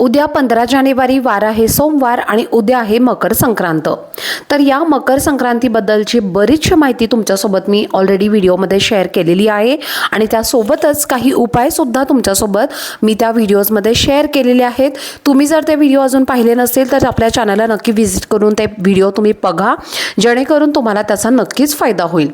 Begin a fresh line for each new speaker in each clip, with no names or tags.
उद्या पंधरा जानेवारी वार आहे सोमवार आणि उद्या आहे मकर संक्रांत. तर या मकर संक्रांतीबद्दलची बरीचशी माहिती तुमच्यासोबत मी ऑलरेडी व्हिडिओमध्ये शेअर केलेली आहे आणि त्यासोबतच काही उपायसुद्धा तुमच्यासोबत मी त्या व्हिडिओजमध्ये शेअर केलेले आहेत. तुम्ही जर ते व्हिडिओ अजून पाहिले नसेल तर आपल्या चॅनलला नक्की व्हिजिट करून ते व्हिडिओ तुम्ही बघा जेणेकरून तुम्हाला त्याचा नक्कीच फायदा होईल.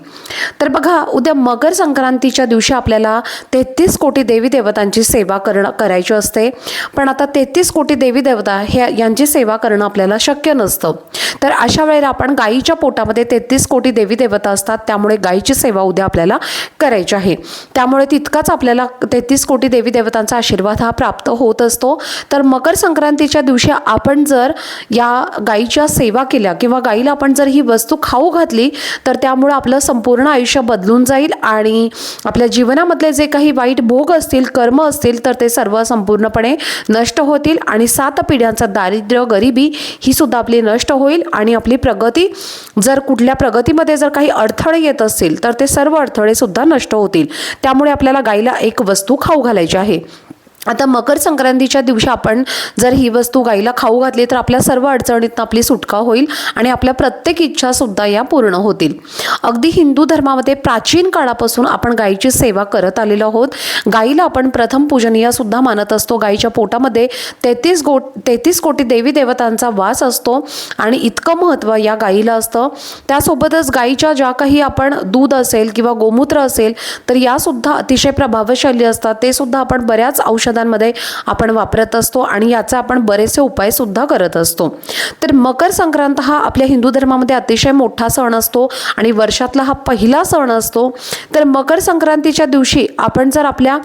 तर बघा उद्या मकर संक्रांतीच्या दिवशी आपल्याला तेहतीस कोटी देवी देवतांची सेवा करणं करायची असते. पण आता तेहतीस कोटी देवी देवता हे यांची सेवा करणं आपल्याला शक्य नसतं. तर अशा वेळेला आपण गायीच्या पोटामध्ये तेहतीस कोटी देवी देवता असतात त्यामुळे गायीची सेवा उद्या आपल्याला करायची आहे. त्यामुळे तितकाच आपल्याला तेहतीस कोटी देवी देवतांचा आशीर्वाद हा प्राप्त होत असतो. तर मकर संक्रांतीच्या दिवशी आपण जर या गायीच्या सेवा केल्या किंवा गायीला आपण जर ही वस्तू खाऊ घातली तर त्यामुळे आपलं संपूर्ण आयुष्य बदलून जाईल आणि आपल्या जीवनामधले जे काही वाईट भोग असतील कर्म असतील तर ते सर्व संपूर्णपणे नष्ट होतील आणि सात पिढ्यांचा दारिद्र्य गरिबी ही सुद्धा आपली नष्ट होईल आणि आपली प्रगती जर कुठल्या प्रगतीमध्ये जर काही अडथळे येत असतील तर ते सर्व अडथळे सुद्धा नष्ट होतील. त्यामुळे आपल्याला गायीला एक वस्तू खाऊ घालायची आहे. आता मकर संक्रांतीच्या दिवशी आपण जर ही वस्तू गाईला खाऊ घातली तर आपल्या सर्व अडचणीतनं आपली सुटका होईल आणि आपल्या प्रत्येक इच्छासुद्धा या पूर्ण होतील. अगदी हिंदू धर्मामध्ये प्राचीन काळापासून आपण गायीची सेवा करत आलेलो आहोत. गाईला आपण प्रथम पूजनीय सुद्धा मानत असतो. गाईच्या पोटामध्ये तेहतीस गो तेहतीस कोटी देवी देवतांचा वास असतो आणि इतकं महत्त्व या गाईला असतं. त्यासोबतच गाईच्या ज्या काही आपण दूध असेल किंवा गोमूत्र असेल तर यासुद्धा अतिशय प्रभावशाली असतात. ते सुद्धा आपण बऱ्याच औषध औषधांमध्ये आपण वापरत असतो आणि याचा आपण बरेचसे उपाय सुद्धा करत असतो. तर मकर संक्रांत हा आपल्या हिंदू धर्मामध्ये अतिशय मोठा सण असतो आणि वर्षातला हा पहिला सण असतो. तर मकर संक्रांतीच्या दिवशी आपण जर आपल्या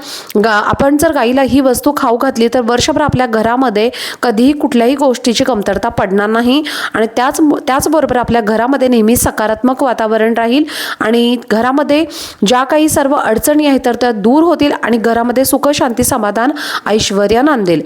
गा आपण जर गाईला ही वस्तू खाऊ घातली तर वर्षभर आपल्या घरामध्ये कधीही कुठल्याही गोष्टीची कमतरता पडणार नाही आणि त्याच त्याचबरोबर आपल्या घरामध्ये नेहमी सकारात्मक वातावरण राहील आणि घरामध्ये ज्या काही सर्व अडचणी आहेत तर त्या दूर होतील आणि घरामध्ये सुख शांती समाधान ऐश्वर्या नांदेल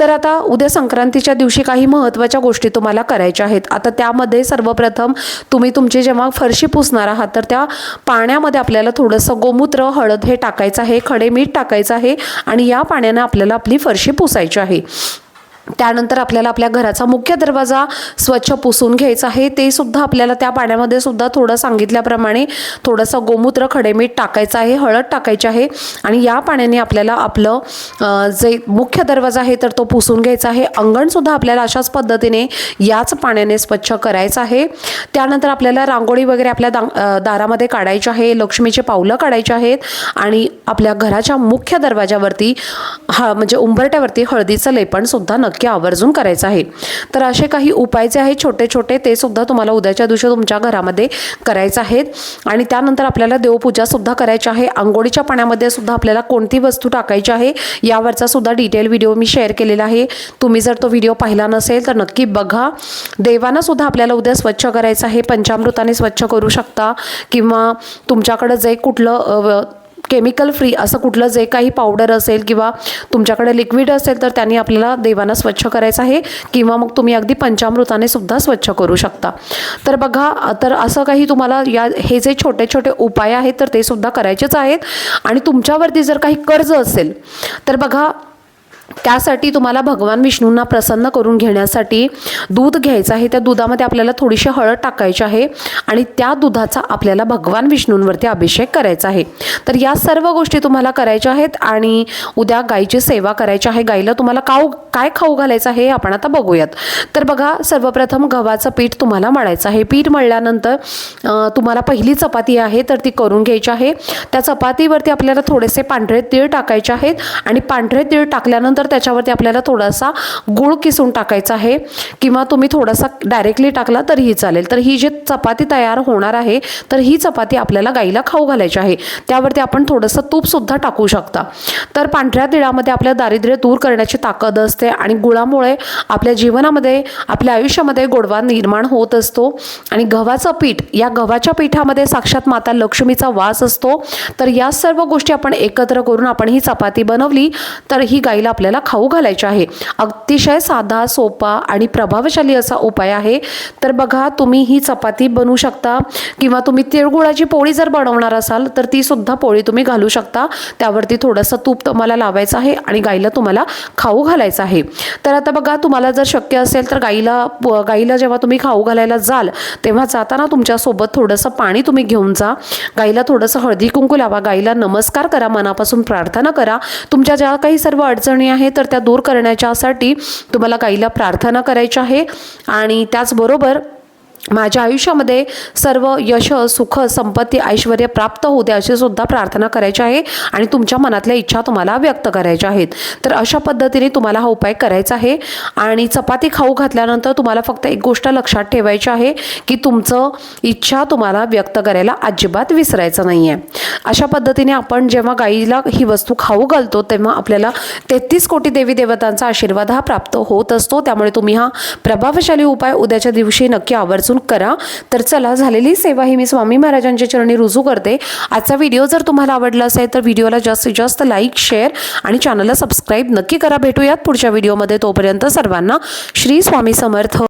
तर आता उद्या संक्रांतीच्या दिवशी काही महत्त्वाच्या गोष्टी तुम्हाला करायच्या आहेत. आता त्यामध्ये सर्वप्रथम तुम्ही तुमची जेव्हा फरशी पुसणार आहात तर त्या पाण्यामध्ये आपल्याला थोडंसं गोमूत्र हळद हे टाकायचं आहे खडे मीठ टाकायचं आहे आणि या पाण्यानं आपल्याला आपली फरशी पुसायची आहे. त्यानंतर आपल्याला आपल्या घराचा मुख्य दरवाजा स्वच्छ पुसून घ्यायचा आहे. ते सुद्धा आपल्याला त्या पाण्यामध्ये सुद्धा थोडं सांगितल्याप्रमाणे थोडंसं गोमूत्र खडेमीठ टाकायचं आहे हळद टाकायची आहे आणि या पाण्याने आपल्याला आपलं जे मुख्य दरवाजा आहे तर तो पुसून घ्यायचा आहे. अंगणसुद्धा आपल्याला अशाच पद्धतीने याच पाण्याने स्वच्छ करायचं आहे. त्यानंतर आपल्याला रांगोळी वगैरे आपल्या दा दारामध्ये काढायची आहे. लक्ष्मीचे पावलं काढायची आहेत आणि आपल्या घराच्या मुख्य दरवाजावरती हा म्हणजे उंबरट्यावरती हळदीचं लेपण सुद्धा नक्की आवर्जून करायचं आहे. तर असे काही उपाय जे आहेत छोटे छोटे ते सुद्धा तुम्हाला उद्याच्या दिवशी तुमच्या घरामध्ये करायचं आहेत. आणि त्यानंतर आपल्याला देवपूजा सुद्धा करायची आहे. आंघोळीच्या पाण्यामध्ये सुद्धा आपल्याला कोणती वस्तू टाकायची आहे यावरचा सुद्धा डिटेल व्हिडिओ मी शेअर केलेला आहे. तुम्ही जर तो व्हिडिओ पाहिला नसेल तर नक्की बघा. देवांना सुद्धा आपल्याला उद्या स्वच्छ करायचं आहे. पंचामृताने स्वच्छ करू शकता. किंवा तुमच्याकडं जे कुठलं केमिकल फ्री असं कुठलं जे काही पावडर असेल किंवा तुमच्याकडे लिक्विड असेल तर त्यांनी आपल्याला देवांना स्वच्छ करायचं आहे किंवा मग तुम्ही अगदी पंचामृताने सुद्धा स्वच्छ करू शकता. तर बघा तर असं काही तुम्हाला या हे जे छोटे छोटे उपाय आहेत तर ते सुद्धा करायचेच आहेत. आणि तुमच्यावरती जर काही कर्ज असेल तर बघा त्यासाठी तुम्हाला भगवान विष्णूंना प्रसन्न करून घेण्यासाठी दूध घ्यायचं आहे. त्या दुधामध्ये आपल्याला थोडीशी हळद टाकायची आहे आणि त्या दुधाचा आपल्याला भगवान विष्णूंवरती अभिषेक करायचा आहे. तर या सर्व गोष्टी तुम्हाला करायच्या आहेत आणि उद्या गाईची सेवा करायची आहे. गाईला तुम्हाला काऊ काय खाऊ घालायचं आहे हे आपण आता बघूयात. तर बघा सर्वप्रथम गव्हाचं पीठ तुम्हाला मळायचं आहे. पीठ मळल्यानंतर तुम्हाला पहिली चपाती आहे तर ती करून घ्यायची आहे. त्या चपातीवरती आपल्याला थोडेसे पांढरे तीळ टाकायचे आहेत आणि पांढरे तीळ टाकल्यानंतर त्यानंतर त्याच्यावरती आपल्याला थोडासा गुळ किसून टाकायचा आहे. किंवा तुम्ही थोडासा डायरेक्टली टाकला तरीही चालेल. तर ही जी चपाती तयार होणार आहे तर ही चपाती आपल्याला गाईला खाऊ घालायची आहे. त्यावरती आपण थोडंसं तूपसुद्धा टाकू शकता. तर पांढऱ्या तिळामध्ये आपल्या दारिद्र्य दूर करण्याची ताकद असते आणि गुळामुळे आपल्या जीवनामध्ये आपल्या आयुष्यामध्ये गोडवा निर्माण होत असतो. आणि गव्हाचं पीठ या गव्हाच्या पीठामध्ये साक्षात माता लक्ष्मीचा वास असतो. तर या सर्व गोष्टी आपण एकत्र करून आपण ही चपाती बनवली तर ही गाईला आपल्याला खाऊ घालायचे आहे. अतिशय साधा सोपा आणि प्रभावशाली असा उपाय आहे. तर बघा तुम्ही ही चपाती बनवू शकता किंवा तुम्ही तिळगुळाची पोळी जर बनवणार असाल तर ती सुद्धा पोळी तुम्ही घालू शकता. त्यावरती थोडंसं तूप तुम्हाला लावायचं आहे आणि गाईला तुम्हाला खाऊ घालायचं आहे. तर आता बघा तुम्हाला जर शक्य असेल तर गाईला गाईला जेव्हा तुम्ही खाऊ घालायला जाल तेव्हा जाताना तुमच्यासोबत थोडंसं पाणी तुम्ही घेऊन जा. गाईला थोडंसं हळदी कुंकू लावा. गाईला नमस्कार करा. मनापासून प्रार्थना करा. तुमच्या ज्या काही सर्व अडचणी आहे तर त्या दूर करण्याच्यासाठी तुम्हाला गाईला प्रार्थना करायची आहे. आणि त्याचबरोबर माझ्या आयुष्यामध्ये सर्व यश सुख संपत्ती ऐश्वर प्राप्त होऊ दे अशी सुद्धा प्रार्थना करायची आहे. आणि तुमच्या मनातल्या इच्छा तुम्हाला व्यक्त करायच्या आहेत. तर अशा पद्धतीने तुम्हाला हा उपाय करायचा आहे. आणि चपाती खाऊ घातल्यानंतर तुम्हाला फक्त एक गोष्ट लक्षात ठेवायची आहे की तुमचं इच्छा तुम्हाला व्यक्त करायला अजिबात विसरायचं नाही आहे अशा पद्धतीने आपण जेव्हा गाईला ही वस्तू खाऊ घालतो तेव्हा आपल्याला तेहतीस कोटी देवी देवतांचा आशीर्वाद हा प्राप्त होत असतो. त्यामुळे तुम्ही हा प्रभावशाली उपाय उद्याच्या दिवशी नक्की आवर्जून करा. तर चला झालेली सेवा ही मी स्वामी महाराजांच्या चरणी रुजू करते. आजचा व्हिडिओ जर तुम्हाला आवडला असेल तर व्हिडिओला जास्तीत जास्त लाईक शेअर आणि चॅनलला सबस्क्राईब नक्की करा. भेटूयात पुढच्या व्हिडिओमध्ये. तोपर्यंत सर्वांना श्री स्वामी समर्थ.